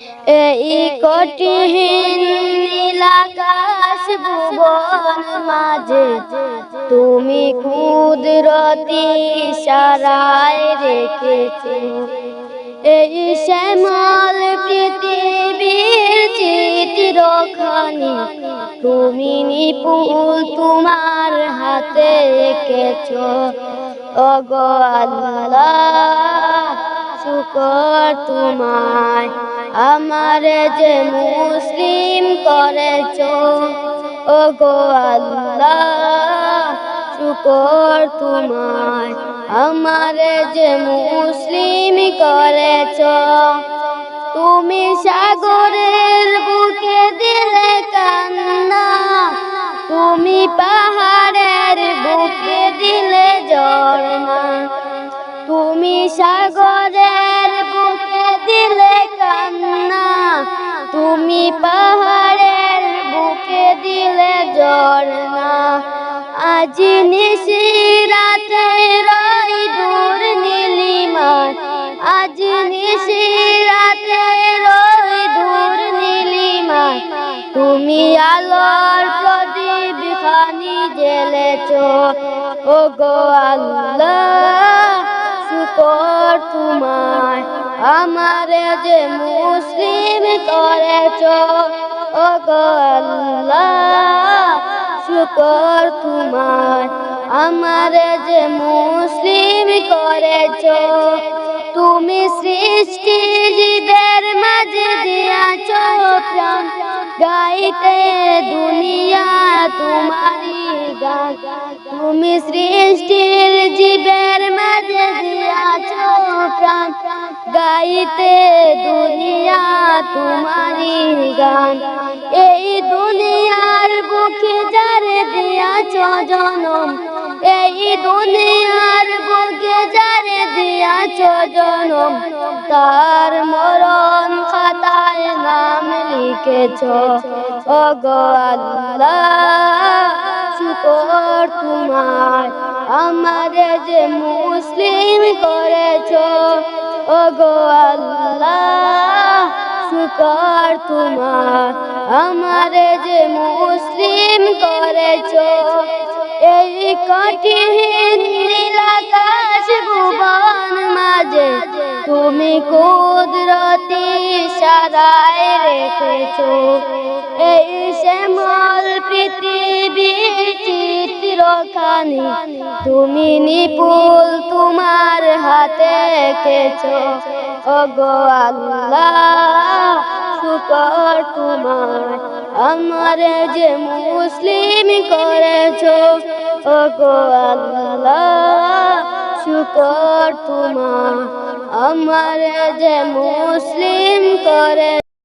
এই কঠিন নীলাকাশ ভুবন মাঝে তুমি কুদরতি সারায় রেখেছো। এই শ্যামল পৃথিবীর চিত্রখানি তুমি নিপুল তোমার হাতে এঁকেছো ওগো আল্লাহ শুকর তোমায়। আমার যে মুসলিম করেছ ও গো আল্লাহ, শুকর তোমায়। আমার যে মুসলিম করেছ, তুমি সাগরের বুকে দিলে কান্না, তুমি পাহাড়ের বুকে দিলে ঝর্ণা। তুমি সাগরের তুমি পাহাড়ের বুকে দিলে ঝর্ণা আজ নিশি রাতে রই দূর নীলিমায়। আজ নিশি রাতে রই দূর নীলিমায়। তুমি আলোর প্রদীপ খানি জ্বেলেছ। ও গো আল্লাহ। আমার যে মুসলিম করেছ ও গো শুকর তোমায়। আমার যে মুসলিম করেছ, তুমি সৃষ্টি জীবের মাঝে দিয়াছ, প্রাণ গাইতে দুনিয়া তোমারি গান তুমি সৃষ্টির জীবের মাঝে দিয়াছ গাইতে দুনিয়া তোমারি গান। এই দুনিয়ার বুকে যারে দিয়াছ জনম, এই দুনিয়ার বুকে যারে দিয়াছ জনম, তার মরণ খাতায় নাম লিখেছ। ও গো আল্লাহ তোমার আমার যে মুসলিম করেছ। ও গো আল্লাহ, শুকর তোমার। আমার যে মুসলিম করেছ, এই কঠিন নীলাকাশ ভুবন মাঝে তুমি কুদরতি সারায় রেখেছো। এই শ্যামল পৃথিবীর চিত্রখানি তুমি নিপুল তোমার হাতে এঁকেছো। ও গো আল্লাহ তোমার। আমার যে মুসলিম করেছ ও গো আল্লাহ তোমার। আমার যে মুসলিম করে